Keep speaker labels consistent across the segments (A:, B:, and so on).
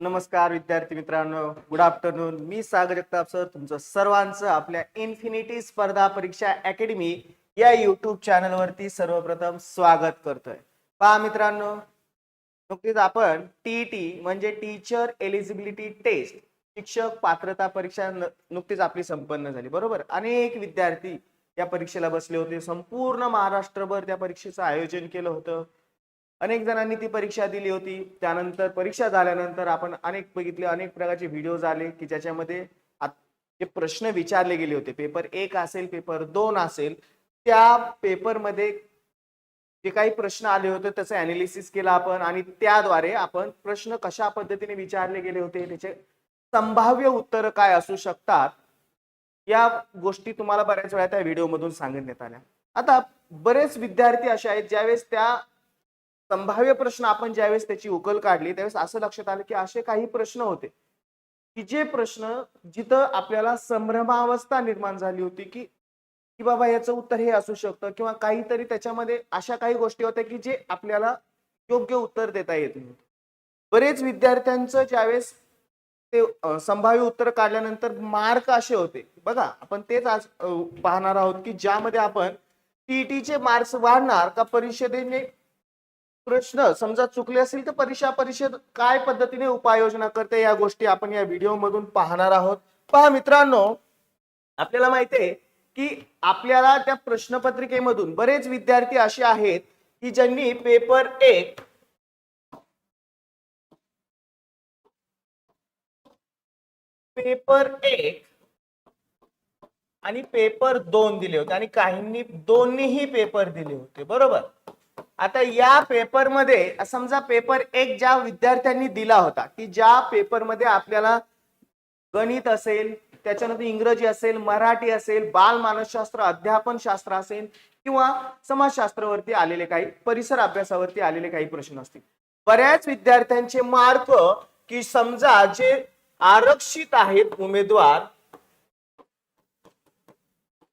A: नमस्कार विद्यार्थी मित्रांनो. गुड आफ्टरनून मी सागर जगताप सर. तुमचं सर्वांचं आपल्या इन्फिनिटी स्पर्धा परीक्षा अकॅडमी या युट्यूब चॅनलवरती सर्वप्रथम स्वागत करतोय. पहा मित्रांनो नुकतीच आपण टी टी म्हणजे टीचर एलिजिबिलिटी टेस्ट शिक्षक पात्रता परीक्षा नुकतीच आपली संपन्न झाली. बरोबर? अनेक विद्यार्थी या परीक्षेला बसले होते. संपूर्ण महाराष्ट्रभर त्या परीक्षेचं आयोजन केलं होतं. अनेक जणांनी ती परीक्षा दिली होती. त्यानंतर परीक्षा झाल्यानंतर आपण अनेक बघितले अनेक प्रकारचे व्हिडिओज आले की ज्याच्यामध्ये जे प्रश्न विचारले गेले होते. पेपर एक असेल पेपर दोन असेल त्या पेपरमध्ये जे काही प्रश्न आले होते त्याचं अनालिसिस केलं आपण आणि त्याद्वारे आपण प्रश्न कशा पद्धतीने विचारले गेले होते त्याचे संभाव्य उत्तर काय असू शकतात या गोष्टी तुम्हाला बऱ्याच वेळा त्या व्हिडिओमधून सांगण्यात आल्या. आता बरेच विद्यार्थी असे आहेत ज्यावेळेस त्या संभाव्य प्रश्न आपण ज्यावेळेस त्याची उकल काढली त्यावेळेस असं लक्षात आलं की असे काही प्रश्न होते. की जे प्रश्न जिथं आपल्याला संभ्रमावस्था निर्माण झाली होती की की बाबा याचं उत्तर हे असू शकतं किंवा काहीतरी त्याच्यामध्ये अशा काही गोष्टी होत्या की जे आपल्याला योग्य उत्तर देता येत नव्हतं. बरेच विद्यार्थ्यांचं ज्यावेळेस ते संभाव्य उत्तर काढल्यानंतर मार्क असे होते. बघा आपण तेच आज पाहणार आहोत की ज्यामध्ये आपण टीईटीचे मार्क्स वाढणार का परिषदेने प्रश्न समजा चुकले असेल तर परीक्षा परिषद काय पद्धतीने उपाययोजना करते या गोष्टी आपण या व्हिडिओ मधून पाहणार आहोत. पहा मित्रांनो आपल्याला माहितीये की आपल्याला त्या प्रश्नपत्रिकेमधून बरेच विद्यार्थी असे आहेत की ज्यांनी पेपर एक पेपर एक आणि पेपर दोन दिले होते आणि काहींनी दोन्हीही पेपर दिले होते बरोबर? आता या पेपरमध्ये समजा पेपर एक ज्या विद्यार्थ्यांनी दिला होता की ज्या पेपरमध्ये आपल्याला गणित असेल त्याच्यानंतर इंग्रजी असेल मराठी असेल बाल मानसशास्त्र अध्यापन शास्त्र असेल किंवा समाजशास्त्रावरती आलेले काही परिसर अभ्यासावरती आलेले काही प्रश्न असतील. बऱ्याच विद्यार्थ्यांचे मार्क की समजा जे आरक्षित आहेत उमेदवार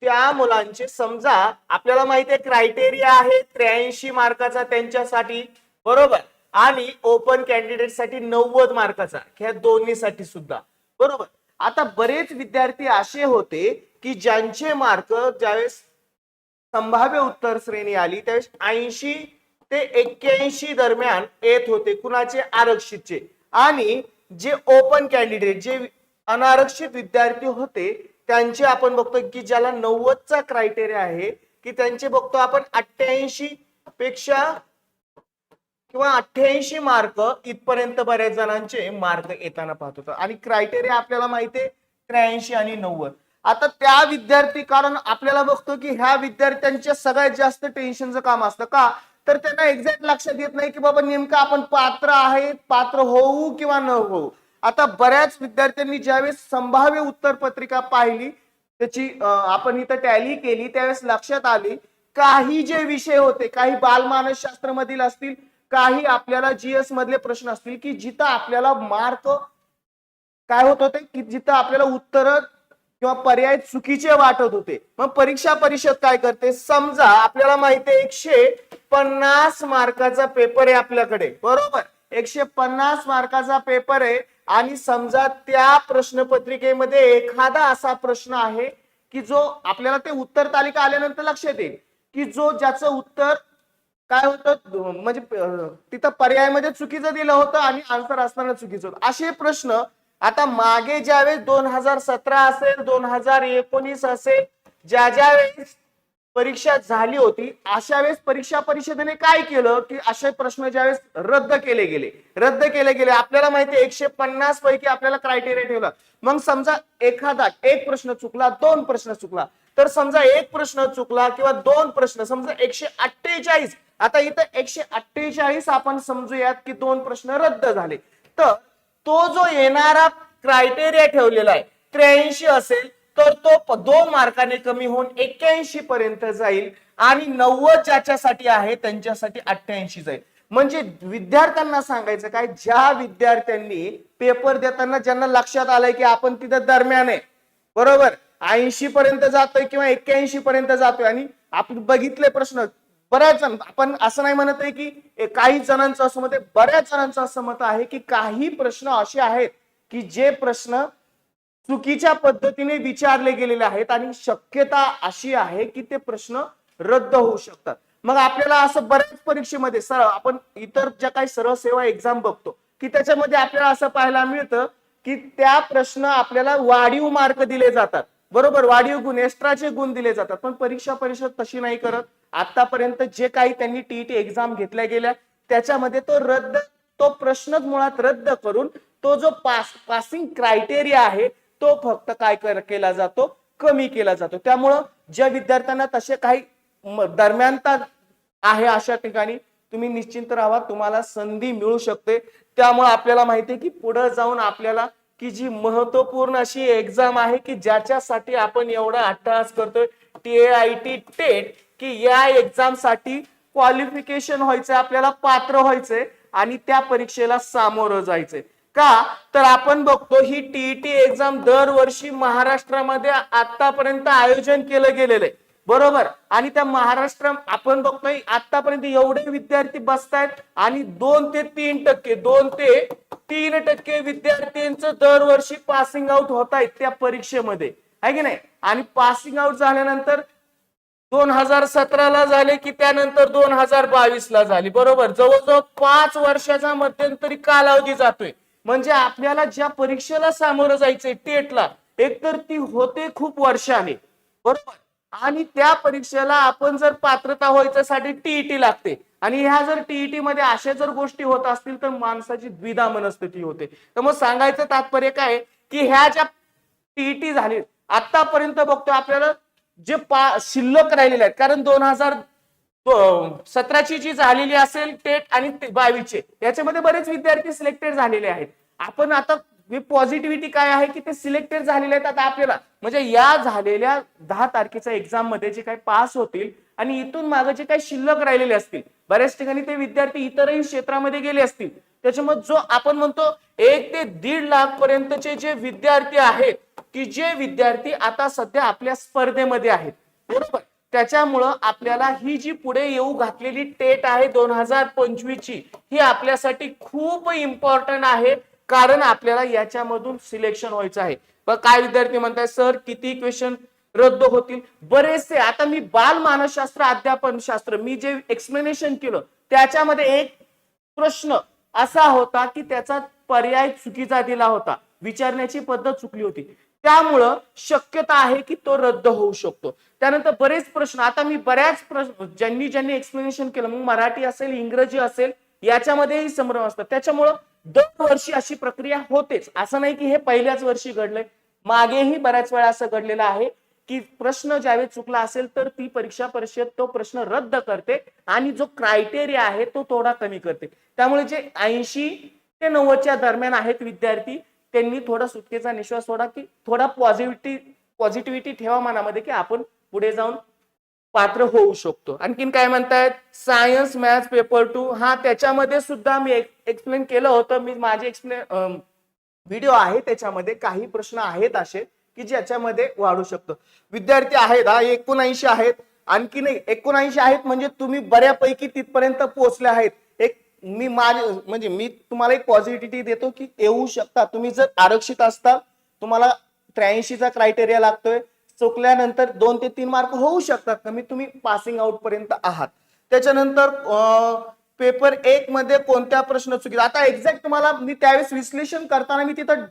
A: त्या मुलांचे समजा आपल्याला माहिती आहे क्रायटेरिया आहे त्र्याऐंशी मार्काचा त्यांच्यासाठी बरोबर? आणि ओपन कॅन्डिडेटसाठी नव्वद मार्काचा ह्या दोन्हीसाठी सुद्धा बरोबर? आता बरेच विद्यार्थी असे होते की ज्यांचे मार्क ज्यावेळेस संभाव्य उत्तर श्रेणी आली त्यावेळेस ऐंशी ते एक्क्याऐंशी दरम्यान येत होते कुणाचे? आरक्षितचे. आणि जे ओपन कॅन्डिडेट जे अनारक्षित विद्यार्थी होते त्यांचे आपण बघतो की ज्याला नव्वदचा क्रायटेरिया आहे की त्यांचे बघतो आपण अठ्ठ्याऐंशी पेक्षा किंवा अठ्ठ्याऐंशी मार्क इथपर्यंत बऱ्याच जणांचे मार्क येताना पाहत होतो. आणि क्रायटेरिया आपल्याला माहिती आहे त्र्याऐंशी आणि नव्वद. आता त्या विद्यार्थी कारण आपल्याला बघतो की ह्या विद्यार्थ्यांच्या सगळ्यात जास्त टेन्शनचं काम असतं का? तर त्यांना एक्झॅक्ट लक्षात येत नाही की बाबा नेमकं आपण पात्र आहे पात्र होऊ किंवा न होऊ. आता बऱ्याच विद्यार्थ्यांनी ज्यावेळेस संभाव्य उत्तर पत्रिका पाहिली त्याची आपण इथं टॅली केली त्यावेळेस लक्षात आली काही जे विषय होते काही बालमानसशास्त्र मधील असतील काही आपल्याला जीएस मधले प्रश्न असतील की जिथं आपल्याला मार्क काय होत होते की जिथं आपल्याला उत्तर किंवा पर्याय चुकीचे वाटत होते. मग परीक्षा परिषद काय करते? समजा आपल्याला माहिती आहे एकशे पन्नास मार्काचा पेपर आहे आपल्याकडे. बरोबर? एकशे पन्नास मार्काचा पेपर आहे आणि समजा त्या प्रश्नपत्रिकेमध्ये एखादा असा प्रश्न आहे की जो आपल्याला ते उत्तर तालिका आल्यानंतर लक्षात येईल की जो ज्याचं उत्तर काय होतं म्हणजे तिथं पर्यायमध्ये चुकीचं दिलं होतं आणि आन्सर असताना चुकीचं होतं. असे प्रश्न आता मागे ज्यावेळेस दोन हजार सतरा असेल दोन हजार एकोणीस असेल ज्या ज्या वेळेस परीक्षा झाली होती अशा वेळेस परीक्षा परिषदेने काय केलं की असे प्रश्न ज्यावेळेस रद्द केले गेले रद्द केले गेले आपल्याला माहिती एकशे पन्नास पैकी आपल्याला क्रायटेरिया ठेवला. मग समजा एखादा एक प्रश्न चुकला दोन प्रश्न चुकला तर समजा एक प्रश्न चुकला किंवा दोन प्रश्न समजा एकशे अठ्ठेचाळीस आता इथं एकशे अठ्ठेचाळीस आपण समजूयात की दोन प्रश्न रद्द झाले. तर तो जो येणारा क्रायटेरिया ठेवलेला आहे त्र्याऐंशी असेल तर तो दोन मार्काने कमी होऊन एक्क्याऐंशी पर्यंत जाईल आणि नव्वद ज्याच्यासाठी आहे त्यांच्यासाठी अठ्ठ्याऐंशी जाईल. म्हणजे विद्यार्थ्यांना सांगायचं काय ज्या विद्यार्थ्यांनी पेपर देताना ज्यांना लक्षात आलंय की आपण तिथं दरम्यान आहे बरोबर? ऐंशी पर्यंत जातोय किंवा एक्क्याऐंशी पर्यंत जातोय. आणि आपण बघितले प्रश्न बऱ्याच जण आपण असं नाही म्हणत आहे की काही जणांचं असं मत आहे बऱ्याच जणांचं असं मत आहे की काही प्रश्न असे आहेत की जे प्रश्न चुकीच्या पद्धतीने विचारले गेलेले आहेत आणि शक्यता अशी आहे की ते प्रश्न रद्द होऊ शकतात. मग आपल्याला असं बऱ्याच परीक्षेमध्ये सर आपण इतर ज्या काही सरळ सेवा एक्झाम बघतो की त्याच्यामध्ये आपल्याला असं पाहायला मिळतं की त्या प्रश्न आपल्याला वाढीव मार्क दिले जातात. बरोबर वाढीव गुण एक्स्ट्राचे गुण दिले जातात. पण परीक्षा परिषद तशी नाही करत. आतापर्यंत जे काही त्यांनी टीईटी एक्झाम घेतल्या गेल्या त्याच्यामध्ये तो रद्द तो प्रश्नच मुळात रद्द करून तो जो पास पासिंग क्रायटेरिया आहे तो फक्त काय केला जातो? कमी केला जातो. त्यामुळं ज्या विद्यार्थ्यांना तसे काही दरम्यानता आहे अशा ठिकाणी तुम्ही निश्चिंत राहा तुम्हाला संधी मिळू शकते. त्यामुळे आपल्याला माहिती आहे की पुढे जाऊन आपल्याला की जी महत्त्वपूर्ण अशी एक्झाम आहे की ज्याच्यासाठी आपण एवढा अट्टहास करतोय टी आय टी टेट की या एक्झामसाठी क्वालिफिकेशन व्हायचंय आपल्याला पात्र व्हायचंय आणि त्या परीक्षेला सामोरं जायचंय. का? तर आपण बघतो ही टीईटी एक्झाम दरवर्षी महाराष्ट्रामध्ये आतापर्यंत आयोजन केलं गेलेलं आहे. बरोबर? आणि त्या महाराष्ट्र आपण बघतोय आतापर्यंत एवढे विद्यार्थी बसतायत आणि दोन ते तीन टक्के दोन ते तीन टक्के विद्यार्थ्यांचं दरवर्षी पासिंग आउट होत आहेत त्या परीक्षेमध्ये. आहे की नाही? आणि पासिंग आउट झाल्यानंतर दोन हजार सतराला झाले की त्यानंतर दोन हजार बावीस ला झाली. बरोबर? जवळजवळ पाच वर्षाचा मध्यंतरी कालावधी जातोय. म्हणजे आपल्याला ज्या परीक्षेला सामोरं जायचंय टेटला एकतर ती होते खूप वर्षाने बरोबर? आणि त्या परीक्षेला आपण जर पात्रता व्हायच्यासाठी टीईटी लागते आणि ह्या जर टीईटी मध्ये अशा जर गोष्टी होत असतील तर माणसाची द्विधा मनस्थिती होते. तर मग सांगायचं तात्पर्य काय आहे? की ह्या ज्या टीईटी झाली आतापर्यंत बघतो आपल्याला जे पा शिल्लक राहिलेले आहेत कारण दोन हजार सतराची जी झालेली असेल टेट आणि बावीसचे. याच्यामध्ये बरेच विद्यार्थी सिलेक्टेड झालेले आहेत. आपण आता पॉझिटिव्हिटी काय आहे की ते सिलेक्टेड झालेले आहेत आता आपल्याला. म्हणजे या झालेल्या दहा तारखेच्या एक्झाममध्ये जे काही पास होतील आणि इथून मागे जे काही शिल्लक राहिलेले असतील बऱ्याच ठिकाणी ते विद्यार्थी इतरही क्षेत्रामध्ये गेले असतील. त्याच्यामुळे जो आपण म्हणतो एक ते दीड लाख पर्यंतचे जे विद्यार्थी आहेत की जे विद्यार्थी आता सध्या आपल्या स्पर्धेमध्ये आहेत. बरोबर? त्याच्यामुळं आपल्याला ही जी पुढे येऊ घातलेली टेट आहे दोन हजार पंचवीस ची ही आपल्यासाठी खूप इम्पॉर्टंट आहे. कारण आपल्याला याच्यामधून सिलेक्शन व्हायचं आहे. पण काय विद्यार्थी म्हणताय सर किती क्वेश्चन रद्द होतील? बरेचसे आता मी बाल मानसशास्त्र अध्यापन शास्त्र मी जे एक्सप्लेनेशन केलं त्याच्यामध्ये एक प्रश्न असा होता की त्याचा पर्याय चुकीचा दिला होता. विचारण्याची पद्धत चुकली होती. त्यामुळं शक्यता आहे की तो रद्द होऊ शकतो. त्यानंतर बरेच प्रश्न आता मी बऱ्याच प्रश्न ज्यांनी ज्यांनी एक्सप्लेनेशन केलं मग मराठी असेल इंग्रजी असेल याच्यामध्येही संभ्रम असतात. त्याच्यामुळं दरवर्षी अशी प्रक्रिया होतेच. असं नाही की हे पहिल्याच वर्षी घडलंय. मागेही बऱ्याच वेळा असं घडलेलं आहे की प्रश्न ज्यावेळी चुकला असेल तर ती परीक्षा परिषद तो प्रश्न रद्द करते आणि जो क्रायटेरिया आहे तो थोडा कमी करते. त्यामुळे जे ऐंशी ते नव्वदच्या दरम्यान आहेत विद्यार्थी त्यांनी थोडा सुटकेचा निश्वास सोडा की थोडा पॉझिटिव्हिटी पॉझिटिव्हिटी ठेवा मनामध्ये की आपण पुढे जाऊन पात्र होऊ शकतो. आणखीन काय म्हणतायत? सायन्स मॅथ्स पेपर टू हा त्याच्यामध्ये सुद्धा मी एक्सप्लेन केलं होतं. मी माझे एक्सप्लेन व्हिडिओ आहे त्याच्यामध्ये. काही प्रश्न आहेत असे की ज्याच्यामध्ये वाढू शकतो. विद्यार्थी आहेत हा एकोणऐंशी आहेत. आणखीन एकोणऐंशी आहेत म्हणजे तुम्ही बऱ्यापैकी तिथपर्यंत पोहोचले आहेत. मी माझे म्हणजे मी तुम्हाला एक पॉझिटिव्हिटी देतो की येऊ शकता. तुम्ही जर आरक्षित असता तुम्हाला त्र्याऐंशीचा क्रायटेरिया लागतोय. चुकल्यानंतर दोन ते तीन मार्क होऊ शकतात कमी तुम्ही पासिंग आउट पर्यंत आहात. त्याच्यानंतर पेपर एक मध्ये कोणत्या प्रश्न चुकीचा? आता एक्झॅक्ट तुम्हाला मी त्यावेळेस विश्लेषण करताना मी तिथं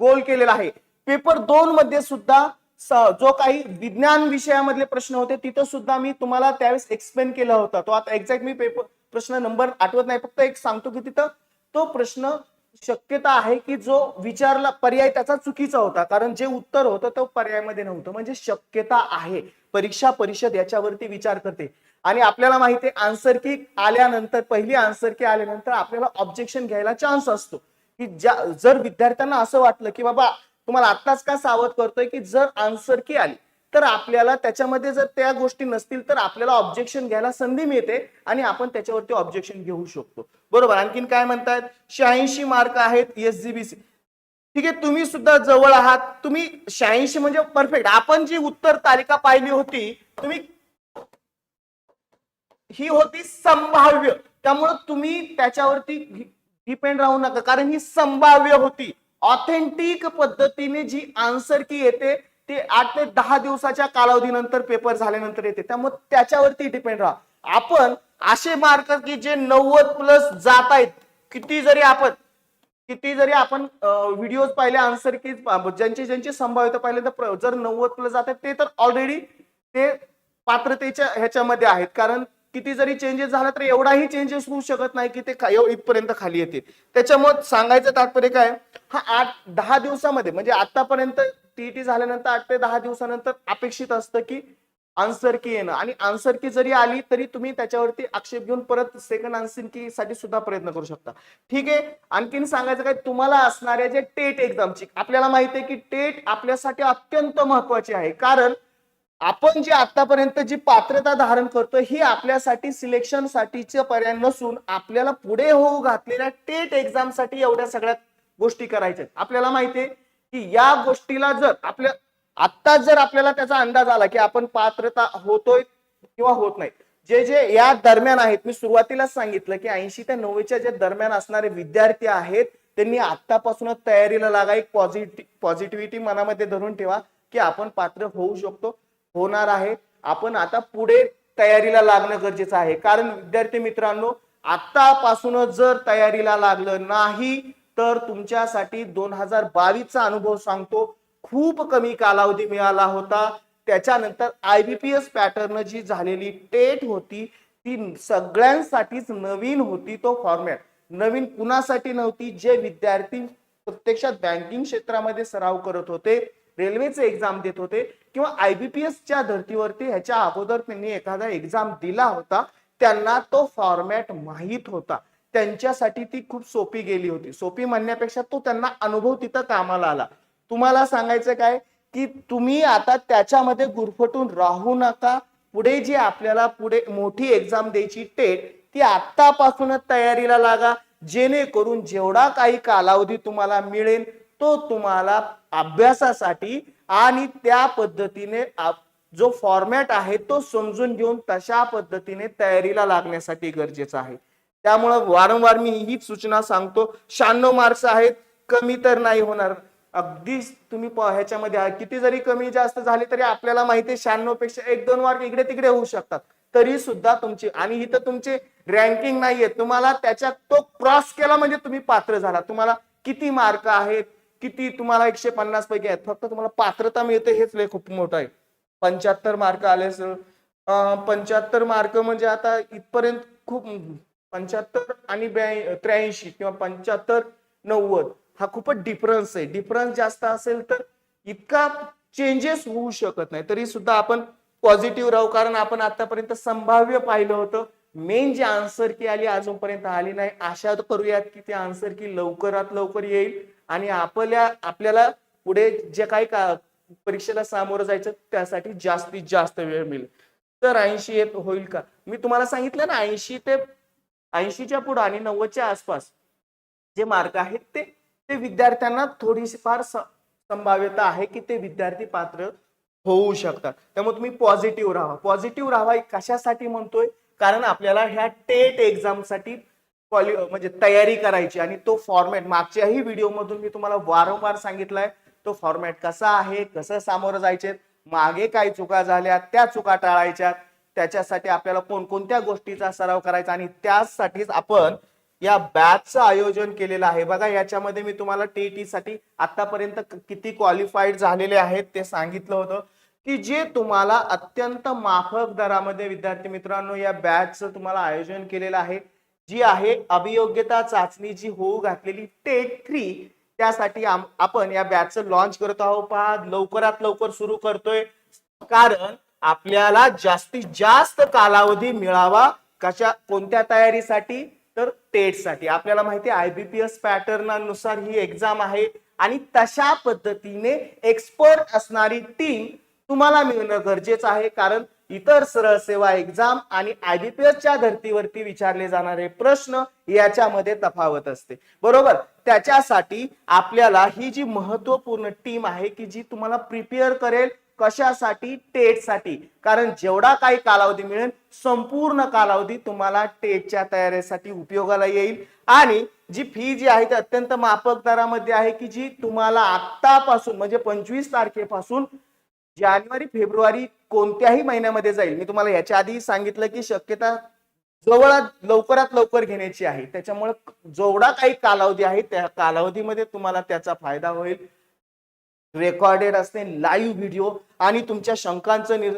A: गोल केलेला आहे. पेपर दोन मध्ये सुद्धा जो काही विज्ञान विषयामधले प्रश्न होते तिथं सुद्धा मी तुम्हाला त्यावेळेस एक्सप्लेन केला होता. तो आता एक्झॅक्ट मी पेपर प्रश्न नंबर आठवत नाही. फक्त एक सांगतो की तिथं तो प्रश्न शक्यता आहे की जो विचारला पर्याय त्याचा चुकीचा होता. कारण जे उत्तर होतं तो पर्यायामध्ये नव्हतं. म्हणजे शक्यता आहे. परीक्षा परिषद याच्यावरती विचार करते. आणि आपल्याला माहिती आहे आन्सर की आल्यानंतर पहिली आन्सर की आल्यानंतर आपल्याला ऑब्जेक्शन घ्यायला चान्स असतो. की ज्या जर विद्यार्थ्यांना असं वाटलं की बाबा तुम्हाला आत्ताच का सावध करतोय की जर आन्सर की आली? तर आपल्याला त्याच्यामध्ये जर त्या गोष्टी नसतील तर आपल्याला ऑब्जेक्शन घ्यायला संधी मिळते आणि आपण त्याच्यावरती ऑब्जेक्शन घेऊ शकतो. बरोबर? आणखीन काय म्हणतायत? शहाऐंशी मार्क आहेत एसजीबीसी ठीक आहे तुम्ही सुद्धा जवळ आहात. तुम्ही शहाऐंशी म्हणजे परफेक्ट आपण जी उत्तर तालिका पाहिली होती तुम्ही ही होती संभाव्य. त्यामुळं तुम्ही त्याच्यावरती डिपेंड राहू नका. कारण ही संभाव्य होती. ऑथेंटिक पद्धतीने जी आन्सर की येते ते आठ ते दहा दिवसाच्या कालावधीनंतर पेपर झाल्यानंतर येते. त्यामुळे त्याच्यावरती डिपेंड राहा. आपण असे मार्क की जे नव्वद प्लस जात आहेत. किती जरी आपण किती जरी आपण व्हिडिओ पाहिले आन्सर की ज्यांची ज्यांची संभाव्यता पाहिले तर जर नव्वद प्लस जात आहेत ते तर ऑलरेडी ते पात्रतेच्या ह्याच्यामध्ये आहेत. कारण किती जरी चेंजेस झाला तर एवढाही चेंजेस होऊ शकत नाही की ते इथपर्यंत खाली येते त्याच्यामुळे सांगायचं तात्पर्य काय? हा आठ दहा दिवसामध्ये म्हणजे आतापर्यंत टीईटी झाल्यानंतर आठ ते दहा दिवसानंतर अपेक्षित असतं की आन्सर की येणं. आणि आन्सर की जरी आली तरी तुम्ही त्याच्यावरती आक्षेप घेऊन परत सेकंड आन्सर की साठी सुद्धा प्रयत्न करू शकता. ठीक आहे? आणखीन सांगायचं काय? तुम्हाला असणाऱ्या जे टेट एक्झामची आपल्याला माहिती आहे की टेट आपल्यासाठी अत्यंत महत्वाची आहे. कारण आपण जे आतापर्यंत जी पात्रता धारण करतो ही आपल्यासाठी सिलेक्शन साठीचे पर्याय नसून आपल्याला पुढे होऊ घातलेल्या टेट एक्झामसाठी एवढ्या सगळ्या गोष्टी करायच्या आपल्याला माहिती आहे की या गोष्टीला जर आपल्या आत्ताच जर आपल्याला त्याचा अंदाज आला की आपण पात्रता होतोय किंवा होत नाही जे जे या दरम्यान आहेत मी सुरुवातीलाच सांगितलं की ऐंशी ते नव्वदच्या जे दरम्यान असणारे विद्यार्थी आहेत त्यांनी आतापासूनच तयारीला लागा एक पॉझिटिव्ह पॉझिटिव्हिटी मनामध्ये धरून ठेवा की आपण पात्र होऊ शकतो होणार आहे. आपण आता पुढे तयारीला लागणं गरजेचं आहे. कारण विद्यार्थी मित्रांनो आतापासूनच जर तयारीला लागलं नाही तर तुमच्यासाठी दोन हजार बावीसचा अनुभव सांगतो. खूप कमी कालावधी मिळाला होता. त्याच्यानंतर आयबीपीएस पॅटर्न जी झालेली टेट होती ती सगळ्यांसाठीच नवीन होती तो फॉर्मॅट नवीन कुणासाठी नव्हती? जे विद्यार्थी प्रत्यक्षात बँकिंग क्षेत्रामध्ये सराव करत होते रेल्वेचे एक्झाम देत होते किंवा आयबीपीएस च्या धर्तीवरती ह्याच्या अगोदर त्यांनी एखादा एक्झाम दिला होता त्यांना तो फॉर्मॅट माहीत होता. त्यांच्यासाठी ती खूप सोपी गेली होती. सोपी म्हणण्यापेक्षा तो त्यांना अनुभव तिथं कामाला आला. तुम्हाला सांगायचं काय? की तुम्ही आता त्याच्यामध्ये गुरफटून राहू नका. पुढे जी आपल्याला पुढे मोठी एक्झाम द्यायची टेट ती आत्तापासूनच तयारीला लागा. जेणेकरून जेवढा काही कालावधी तुम्हाला मिळेल तो तुम्हाला अभ्यासासाठी आणि त्या पद्धतीने जो फॉर्मॅट आहे तो समजून घेऊन तशा पद्धतीने तयारीला लागण्यासाठी गरजेचं आहे. त्यामुळं वारंवार मी हीच सूचना सांगतो. शहाण्णव मार्क्स आहेत कमी तर नाही होणार. अगदी तुम्ही ह्याच्यामध्ये आहे. किती जरी कमी जास्त झाले तरी आपल्याला माहिती आहे शहाण्णवपेक्षा एक दोन मार्क इकडे तिकडे होऊ शकतात. तरी सुद्धा तुमची आणि इथं तुमचे रँकिंग नाहीये. तुम्हाला त्याच्यात तो क्रॉस केला म्हणजे तुम्ही पात्र झाला. तुम्हाला किती मार्क आहेत किती तुम्हाला एकशे पन्नास पैकी आहेत. फक्त तुम्हाला पात्रता मिळते हेच लय खूप मोठं आहे. पंच्याहत्तर मार्क आले सर पंच्याहत्तर मार्क म्हणजे आता इथपर्यंत खूप पंच्याहत्तर आणि ब्या त्र्याऐंशी किंवा पंच्याहत्तर नव्वद हा खूपच डिफरन्स आहे. डिफरन्स जास्त असेल तर इतका चेंजेस होऊ शकत नाही. तरी सुद्धा आपण पॉझिटिव्ह राहू. कारण आपण आतापर्यंत संभाव्य पाहिलं होतं. मेन जी आन्सर की आली अजूनपर्यंत आली नाही. आशा करूयात की ती आन्सर की लवकरात लवकर येईल. आणि आपल्या आपल्याला पुढे जे काही का परीक्षेला सामोरं जायचं त्यासाठी जास्तीत जास्त वेळ मिळेल. तर ऐंशी येत होईल का? मी तुम्हाला सांगितलं ना ऐंशी ते ऐंशीच्या पुढे आणि नव्वदच्या आसपास जे मार्क आहेत ते ते विद्यार्थ्यांना थोडीशी फार संभाव्यता आहे की ते विद्यार्थी पात्र होऊ शकतात. त्यामुळे तुम्ही पॉझिटिव्ह राहा. पॉझिटिव्ह राहा कशासाठी म्हणतोय? कारण आपल्याला ह्या टेट एक्झामसाठी क्वालि म्हणजे तयारी करायची आणि तो फॉर्मॅट मागच्याही व्हिडिओमधून मी तुम्हाला वारंवार सांगितलाय तो फॉर्मॅट कसा आहे कसं सामोरं जायचे मागे काय चुका झाल्या त्या चुका टाळायच्या त्याच्यासाठी आपल्याला कोणकोणत्या गोष्टीचा सराव करायचा आणि त्यासाठीच आपण या बॅचचं आयोजन केलेलं आहे. बघा याच्यामध्ये मी तुम्हाला टीईटी साठी आतापर्यंत किती क्वालिफाईड झालेले आहेत ते सांगितलं होतं. की जे तुम्हाला अत्यंत माफक दरामध्ये विद्यार्थी मित्रांनो या बॅचचं तुम्हाला आयोजन केलेलं आहे. जी आहे अभियोग्यता चाचणी जी होऊ घातलेली टेट थ्री त्यासाठी आपण या बॅचचं लॉन्च करत आहोत. पहा लवकरात लवकर सुरू करतोय. कारण आपल्याला जास्तीत जास्त कालावधी मिळावा कशा कोणत्या तयारीसाठी? तर टेटसाठी आपल्याला माहिती आहे आयबीपीएस पॅटर्नानुसार ही एक्झाम आहे आणि तशा पद्धतीने एक्सपर्ट असणारी टीम तुम्हाला मिळणं गरजेचं आहे. कारण इतर सरळ सेवा एक्झाम आणि IBPS च्या धर्तीवरती विचारले जाणारे प्रश्न याच्यामध्ये तफावत असते. बरोबर? त्याच्यासाठी आपल्याला ही जी महत्त्वपूर्ण टीम आहे की जी तुम्हाला प्रिपेअर करेल कशासाठी? टेटसाठी. कारण जेवढा काही कालावधी मिळेल संपूर्ण कालावधी तुम्हाला टेटच्या तयारीसाठी उपयोगाला येईल. आणि जी फी जी आहे ती अत्यंत माफक दरामध्ये आहे की जी तुम्हाला आत्तापासून म्हणजे पंचवीस तारखेपासून जानेवारी फेब्रुवारी कोणत्याही महिन्यामध्ये जाईल. मी तुम्हाला याच्या आधी सांगितलं की शक्यता जवळात लवकरात लवकर घेण्याची आहे. त्याच्यामुळे जेवढा काही कालावधी आहे त्या कालावधीमध्ये तुम्हाला त्याचा फायदा होईल. रेकॉर्डेड असते लाईव्ह व्हिडिओ आणि तुमच्या शंकांचं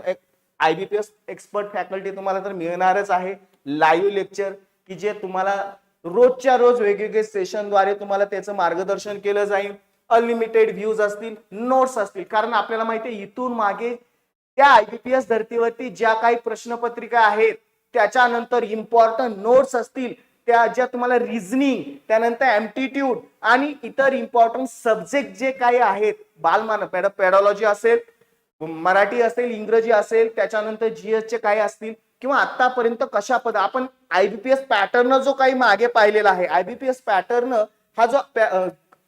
A: I B P S expert faculty तुम्हाला तर मिळणारच आहे. लाईव्ह लेक्चर की जे तुम्हाला रोजच्या रोज वेगवेगळे सेशनद्वारे तुम्हाला त्याचं मार्गदर्शन केलं जाईल. अनलिमिटेड व्ह्यूज असतील नोट्स असतील. कारण आपल्याला माहिती आहे इथून मागे त्या आयबीपीएस धर्तीवरती ज्या काही प्रश्नपत्रिका आहेत त्याच्यानंतर इम्पॉर्टंट नोट्स असतील. त्या ज्या तुम्हाला रिझनिंग त्यानंतर एम्प्टिट्यूड आणि इतर इम्पॉर्टंट सब्जेक्ट जे काही आहेत बालमान पॅड पॅडॉलॉजी असेल मराठी असेल इंग्रजी असेल त्याच्यानंतर जीएसचे काही असतील किंवा आतापर्यंत कशा पद आपण आयबीपीएस पॅटर्न जो काही मागे पाहिलेला आहे आयबीपीएस पॅटर्न हा जो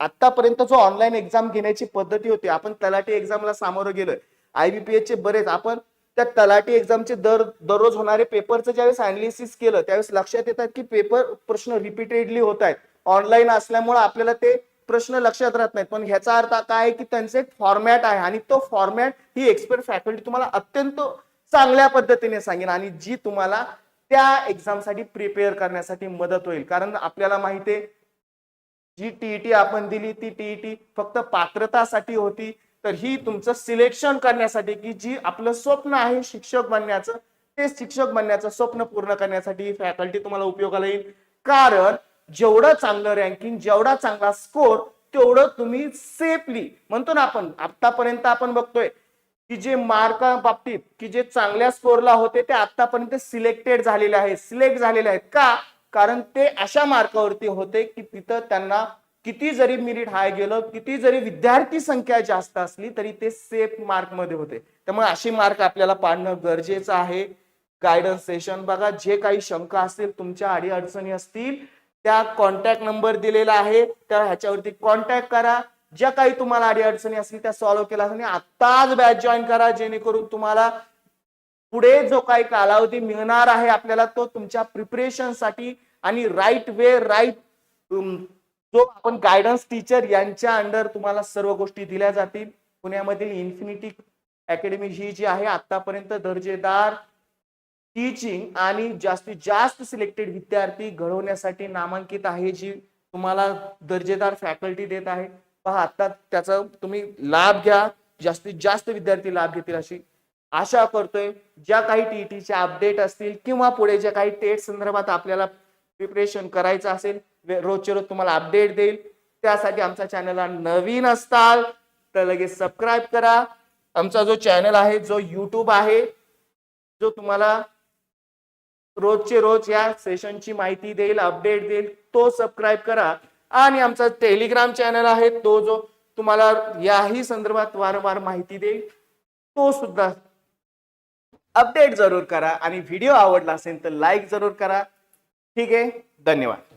A: आतापर्यंत जो ऑनलाईन एक्झाम घेण्याची पद्धती होती आपण तलाठी एक्झामला सामोरं गेलोय. आयबीपीएस चे बरेच आपण त्या तलाठी एक्झामचे दर दररोज होणारे पेपरचं ज्यावेळेस अनालिसिस केलं त्यावेळेस लक्षात येतात की पेपर प्रश्न रिपीटेडली होत आहेत ऑनलाईन असल्यामुळे आपल्याला ते प्रश्न लक्षात राहत नाहीत. पण ह्याचा अर्थ काय आहे की त्यांचे एक फॉर्मॅट आहे आणि तो फॉर्मॅट ही एक्सपर्ट फॅकल्टी तुम्हाला अत्यंत चांगल्या पद्धतीने सांगेन आणि जी तुम्हाला त्या एक्झामसाठी प्रिपेअर करण्यासाठी मदत होईल. कारण आपल्याला माहिती आहे जी टीईटी आपण दिली ती टीईटी फक्त पात्रतासाठी होती. तर ही तुमचं सिलेक्शन करण्यासाठी की जी आपलं स्वप्न आहे शिक्षक बनण्याचं ते शिक्षक बनण्याचं स्वप्न पूर्ण करण्यासाठी फॅकल्टी तुम्हाला उपयोगाला येईल. कारण जेवढं चांगलं रँकिंग जेवढा चांगला स्कोर तेवढं तुम्ही सेफली म्हणतो ना आपण आतापर्यंत आपण बघतोय की जे मार्क बाबतीत की जे चांगल्या स्कोरला होते ते आतापर्यंत सिलेक्टेड झालेले आहेत सिलेक्ट झालेले आहेत. का? कारण ते अशा मार्कावरती होते की तिथं त्यांना किती जरी मिरिट हाय गेलं किती जरी विद्यार्थी संख्या जास्त असली तरी ते सेफ मार्कमध्ये होते. त्यामुळे अशी मार्क आपल्याला पाडणं गरजेचं आहे. गायडन्स सेशन बघा जे काही शंका असतील तुमच्या अडीअडचणी असतील त्या कॉन्टॅक्ट नंबर दिलेला आहे. त्या ह्याच्यावरती कॉन्टॅक्ट करा. ज्या काही तुम्हाला अडीअडचणी असतील त्या सॉल्व्ह केल्या आणि आत्ताच बॅच जॉईन करा जेणेकरून तुम्हाला पुढे जो काही कालावधी मिळणार आहे आपल्याला तो तुमच्या प्रिपरेशनसाठी आणि राईट वे राईट जो आपण गायडन्स टीचर यांच्या अंडर तुम्हाला सर्व गोष्टी दिल्या जातील. पुण्यामधील इन्फिनिटी अकॅडमी ही जी आहे आतापर्यंत दर्जेदार टीचिंग आणि जास्तीत जास्त सिलेक्टेड विद्यार्थी घडवण्यासाठी नामांकित आहे जी तुम्हाला दर्जेदार फॅकल्टी देत आहे. पहा आता त्याचा तुम्ही लाभ घ्या जास्तीत जास्त विद्यार्थी लाभ घेतील अशी आशा करतोय. ज्या काही टीईटीचे अपडेट असतील किंवा पुढे ज्या काही टेट संदर्भात आपल्याला प्रिपरेशन करायचं असेल रोजचे रोज तुम्हाला अपडेट देईल. त्यासाठी आमच्या चॅनलला नवीन असताल तर लगेच सबस्क्राईब करा. आमचा जो चॅनल आहे जो युट्यूब आहे जो तुम्हाला रोजचे रोज या सेशनची माहिती देईल अपडेट देईल तो सबस्क्राईब करा. आणि आमचा टेलिग्राम चॅनल आहे तो जो तुम्हाला याही संदर्भात वारंवार माहिती देईल तो सुद्धा अपडेट जरूर करा. आणि व्हिडिओ आवडला असेल तर लाईक जरूर करा. ठीक आहे? धन्यवाद.